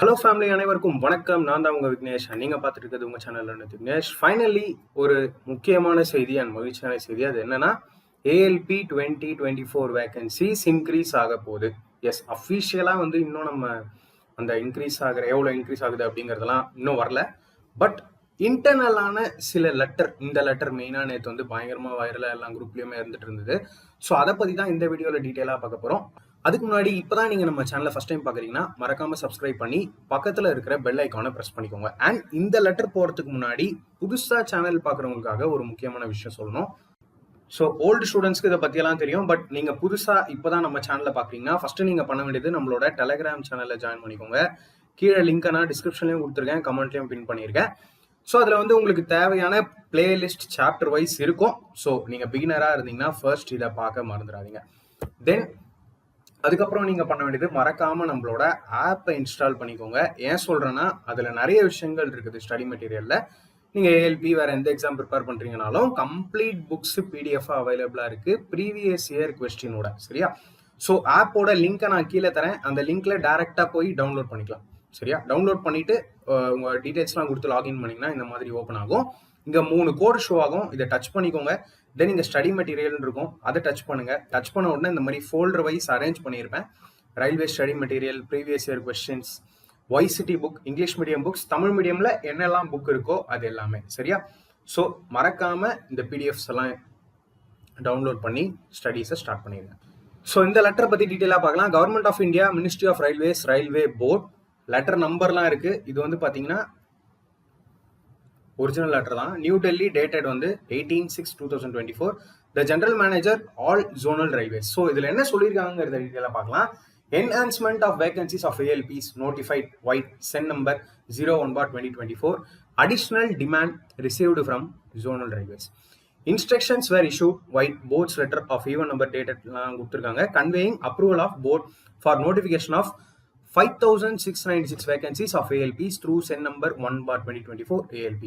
Hello family அனைவருக்கும் வணக்கம். நான் தான் உங்கள் விக்னேஷ். நீங்க பார்த்துட்டு இருக்கிறது உங்கள் சேனல்ல விக்னேஷ். ஃபைனலி ஒரு முக்கியமான செய்தி அண்ட் மகிழ்ச்சியான செய்தி. அது என்னன்னா ALP twenty twenty four vacancies increase ஆக போகுது. எஸ் அஃபிஷியலாக வந்து இன்னும் நம்ம அந்த இன்க்ரீஸ் ஆகிற எவ்வளோ இன்க்ரீஸ் ஆகுது அப்படிங்கிறதெல்லாம் இன்னும் வரல. பட் இன்டர்னலான சில லெட்டர் இந்த லெட்டர் மெயினாக நேற்று வந்து பயங்கரமாக வைரலாக எல்லா குரூப்லேயுமே இருந்துட்டு இருந்தது. ஸோ அதை பற்றி தான் இந்த வீடியோவில் டீட்டெயிலாக பார்க்க போகிறோம் அதுக்கு முன்னாடி இப்போதான் நீங்கள் நம்ம சேனலை ஃபஸ்ட் டைம் பார்க்குறீங்கன்னா மறக்காமல் சப்ஸ்கிரைப் பண்ணி பக்கத்தில் இருக்கிற பெல் ஐக்கானை ப்ரெஸ் பண்ணிக்கோங்க. அண்ட் இந்த லெட்டர் போகிறதுக்கு முன்னாடி புதுசாக சேனல் பார்க்குறவங்களுக்காக ஒரு முக்கியமான விஷயம் சொல்லணும். ஸோ ஓல்டு ஸ்டூடெண்ட்ஸ்க்கு இதை பற்றியெல்லாம் தெரியும். பட் நீங்கள் புதுசாக இப்போ தான் நம்ம சேனலை பார்க்குறீங்கன்னா ஃபஸ்ட்டு நீங்கள் பண்ண வேண்டியது நம்மளோட டெலகிராம் சேனலில் ஜாயின் பண்ணிக்கோங்க. கீழே லிங்க்கை நான் டிஸ்கிரிப்ஷன்லையும் கொடுத்துருக்கேன் கமெண்ட்லையும் பின் பண்ணியிருக்கேன். ஸோ அதில் வந்து உங்களுக்கு தேவையான பிளேலிஸ்ட் சாப்டர் வைஸ் இருக்கும். ஸோ நீங்கள் பிகினராக இருந்தீங்கன்னா ஃபர்ஸ்ட் இதை பார்க்க மறந்துடாதீங்க. தென் அதுக்கப்புறம் நீங்கள் பண்ண வேண்டியது மறக்காமல் நம்மளோட ஆப்பை இன்ஸ்டால் பண்ணிக்கோங்க. ஏன் சொல்கிறேன்னா அதில் நிறைய விஷயங்கள் இருக்குது ஸ்டடி மெட்டீரியலில் நீங்கள் ஏஎல்பி வேறு எந்த எக்ஸாம் ப்ரிப்பேர் பண்ணுறீங்கனாலும் கம்ப்ளீட் புக்ஸ் பிடிஎஃப் அவைலபிளாக இருக்குது ப்ரீவியஸ் இயர் கொஸ்டினோட சரியா? ஸோ ஆப்போட லிங்க்கை நான் கீழே தரேன். அந்த லிங்க்ல டேரெக்டாக போய் டவுன்லோட் பண்ணிக்கலாம். சரியா? டவுன்லோட் பண்ணிட்டு உங்கள் உங்க டீடைல்ஸ்லாம் கொடுத்து லாகின் பண்ணீங்கன்னா இந்த மாதிரி ஓப்பன் ஆகும். இங்க மூணு கோட் ஷோ ஆகும். இதை டச் பண்ணிக்கோங்க. தென் இங்கே ஸ்டடி மெட்டீரியல் இருக்கும் அதை டச் பண்ணுங்க. டச் பண்ண உடனே இந்த மாதிரி ஃபோல்டர் வைஸ் அரேஞ்ச் பண்ணியிருப்பேன். Railway study material previous year questions YCT book English medium books Tamil மீடியம்ல என்னெல்லாம் புக் இருக்கோ அது எல்லாமே. சரியா? ஸோ மறக்காம இந்த பிடிஎஃப்ஸ் எல்லாம் டவுன்லோட் பண்ணி ஸ்டடீஸை ஸ்டார்ட் பண்ணிடுங்க ஸோ இந்த லெட்டர் பற்றி டீட்டெயிலாக பார்க்கலாம். Government of India ministry of railways railway board letter நம்பர்லாம் இருக்கு. இது வந்து பார்த்தீங்கன்னா ஒரிஜினல் லெட்டர் தான். நியூ டெல்லி டேட்டட் வந்து eighteen six two thousand twenty four the general manager all zonal railways so இதில் என்ன சொல்லியிருக்காங்கிறத டீட்டெயிலாக பார்க்கலாம். Enhancement of vacancies of ALPs notified vide CEN number zero one bar twenty twenty four additional demand received from zonal railways instructions were issued. White board's letter of even number dated எல்லாம் கொடுத்துருக்காங்க. Conveying approval of board for notification of 5696 vacancies of ALPs through SEN number 1 bar 2024 ALP.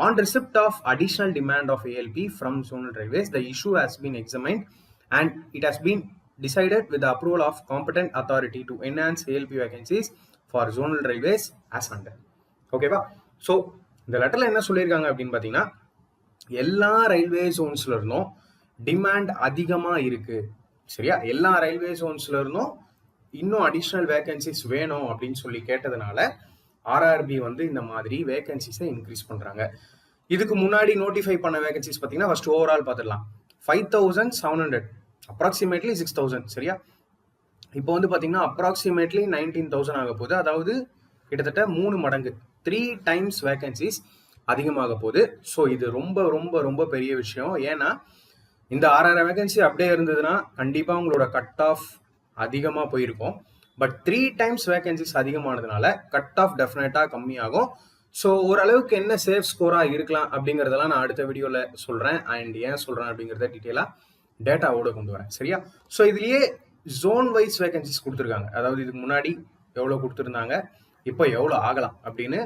On receipt of additional demand of ALP from zonal railways, the issue has been examined and it has been decided with the approval of competent authority to enhance ALP vacancies for zonal railways as under. ஓகேவா so இந்த லெட்டர்ல என்ன சொல்லியிருக்காங்க அப்படின்னு பார்த்தீங்கன்னா எல்லா railway ஜோன்ஸ்ல இருந்தும் demand அதிகமா இருக்கு சரியா எல்லா ரயில்வே ஜோன்ஸ்ல இருந்தும் இன்னும் அடிஷ்னல் வேகன்சிஸ் வேணும் அப்படின்னு சொல்லி கேட்டதுனால ஆர்ஆர்பி வந்து இந்த மாதிரி வேகன்சிஸை இன்க்ரீஸ் பண்ணுறாங்க இதுக்கு முன்னாடி நோட்டிஃபை பண்ண வேகன்சிஸ் பார்த்தீங்கன்னா ஃபர்ஸ்ட் ஓவரால் பார்த்துடலாம். Five thousand seven hundred approximately six thousand சரியா? இப்போ வந்து பார்த்தீங்கன்னா அப்ராக்சிமேட்லி நைன்டீன் தௌசண்ட் ஆக போகுது. அதாவது கிட்டத்தட்ட மூணு மடங்கு த்ரீ டைம்ஸ் வேகன்சிஸ் அதிகமாக போகுது. ஸோ இது ரொம்ப ரொம்ப ரொம்ப பெரிய விஷயம். ஏன்னா இந்த ஆறாயிரம் வேகன்சி அப்படியே இருந்ததுன்னா கண்டிப்பாக உங்களோட கட் ஆஃப் அதிகமாக போயிருக்கும். பட் த்ரீ டைம்ஸ் வேகன்சிஸ் அதிகமானதுனால கட் ஆஃப் டெஃபினட்டாக கம்மியாகும். ஸோ ஓரளவுக்கு என்ன சேஃப் ஸ்கோராக இருக்கலாம் அப்படிங்கிறதெல்லாம் நான் அடுத்த வீடியோவில் சொல்கிறேன் அண்ட் ஏன் சொல்கிறேன் அப்படிங்கிறத டீட்டெயிலாக டேட்டாவோட கொண்டு வரேன். சரியா? ஸோ இதுலேயே ஜோன் வைஸ் வேகன்சிஸ் கொடுத்துருக்காங்க. அதாவது இதுக்கு முன்னாடி எவ்வளோ கொடுத்துருந்தாங்க இப்போ எவ்வளோ ஆகலாம் அப்படின்னு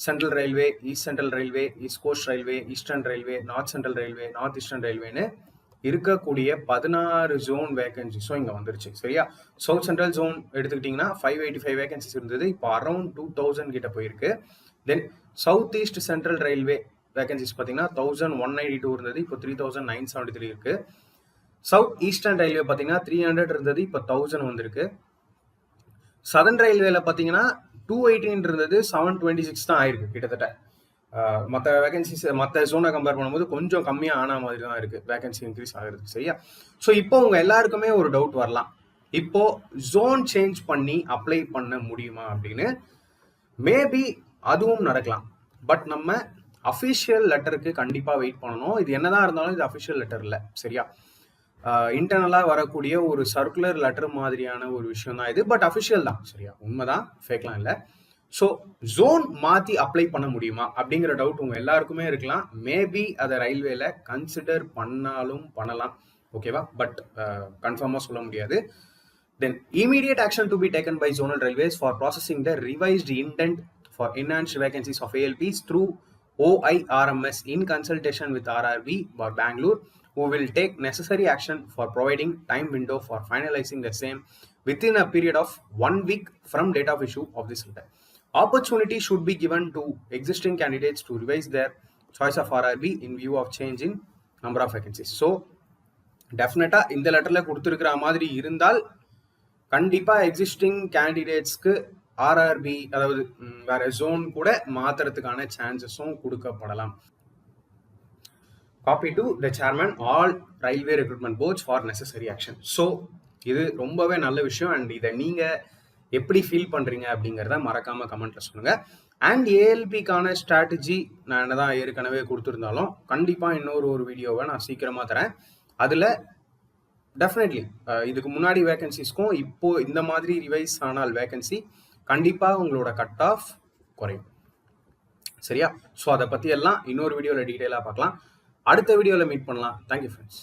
central railway east central railway east coast railway eastern railway north central railway north eastern ரயில்வேன்னு இருக்கக்கூடிய பதினாறு ஜோன் வேகன்சிஸும் இங்கே வந்துருச்சு சரியா? சவுத் சென்ட்ரல் ஜோன் எடுத்துக்கிட்டிங்கன்னா ஃபைவ் எயிட்டி ஃபைவ் வேகன்சிஸ் இருந்தது. இப்போ அரௌண்ட் டூ தௌசண்ட் கிட்ட போயிருக்கு. Then south east central railway vacancies பார்த்தீங்கன்னா தௌசண்ட் ஒன் நைன்டி டூ இருந்தது. இப்போ three thousand nine seventy three இருக்கு. சவுத் ஈஸ்டர்ன் ரயில்வே பார்த்தீங்கன்னா த்ரீ ஹண்ட்ரட் இருந்தது. இப்போ தௌசண்ட் வந்திருக்கு. சதன் ரயில்வேல பார்த்தீங்கன்னா டூ எயிட்டின் இருந்தது. செவன் டுவெண்ட்டி சிக்ஸ் தான் ஆயிருக்கு கிட்டத்தட்ட. மற்ற வேகன்சிஸ் மற்ற ஜோனை கம்பேர் பண்ணும்போது கொஞ்சம் கம்மியாக ஆன மாதிரி தான் இருக்குது வேகன்சி இன்க்ரீஸ் ஆகுறது சரியா? ஸோ இப்போ உங்கள் எல்லாருக்குமே ஒரு டவுட் வரலாம். இப்போ ஜோன் சேஞ்ச் பண்ணி அப்ளை பண்ண முடியுமா அப்படின்னு? மேபி அதுவும் நடக்கலாம். பட் நம்ம அஃபிஷியல் லெட்டருக்கு கண்டிப்பாக வெயிட் பண்ணணும். இது என்னதான் இருந்தாலும் இது அஃபிஷியல் லெட்டர் இல்லை சரியா? இன்டர்னலாக வரக்கூடிய ஒரு சர்க்குலர் லெட்டர் மாதிரியான ஒரு விஷயம் தான் இது. பட் அஃபிஷியல் தான் சரியா? உண்மைதான் ஃபேக்லாம் இல்லை. ஸோ ஜோன் மாற்றி அப்ளை பண்ண முடியுமா அப்படிங்கிற டவுட் உங்கள் எல்லாருக்குமே இருக்கலாம் மேபி அதை ரயில்வேல கன்சிடர் பண்ணாலும் பண்ணலாம் ஓகேவா பட் கன்ஃபார்மாக சொல்ல முடியாது then immediate action to be taken by zonal railways for processing the revised intent for enhanced vacancies of ALPs through OIRMS in consultation with RRB or Bangalore, who will take necessary action for providing time window for finalizing the same within a period of one week from date of issue of this letter. Opportunity should be given to existing candidates to revise their choice of RRB in view of change in number of vacancies. So டெஃபினட்டாக இந்த லெட்டரில் கொடுத்துருக்கிற மாதிரி இருந்தால் கண்டிப்பாக existing கேண்டிடேட்ஸ்க்கு RRB அதாவது வேற zone கூட மாத்துறதுக்கான சான்சஸும் கொடுக்கப்படலாம். Copy to the chairman all railway recruitment boards for necessary action so இது ரொம்பவே நல்ல விஷயம். அண்ட் இதை நீங்கள் எப்படி ஃபீல் பண்ணுறீங்க அப்படிங்கிறத மறக்காமல் கமெண்ட்டில் சொல்லுங்கள் அண்ட் ஏஎல்பிக்கான ஸ்ட்ராட்டஜி நான் என்ன தான் ஏற்கனவே கொடுத்துருந்தாலும் கண்டிப்பாக இன்னொரு ஒரு வீடியோவை நான் சீக்கிரமாக தரேன். அதில் டெஃபினெட்லி இதுக்கு முன்னாடி வேகன்சிஸ்க்கும் இப்போ இந்த மாதிரி ரிவைஸ் ஆனால் வேகன்சி கண்டிப்பாக உங்களோட கட் ஆஃப் குறையும். சரியா? ஸோ அதை பற்றி எல்லாம் இன்னொரு வீடியோவில் டீட்டெயிலாக பார்க்கலாம். அடுத்த வீடியோவில் மீட் பண்ணலாம். Thank you friends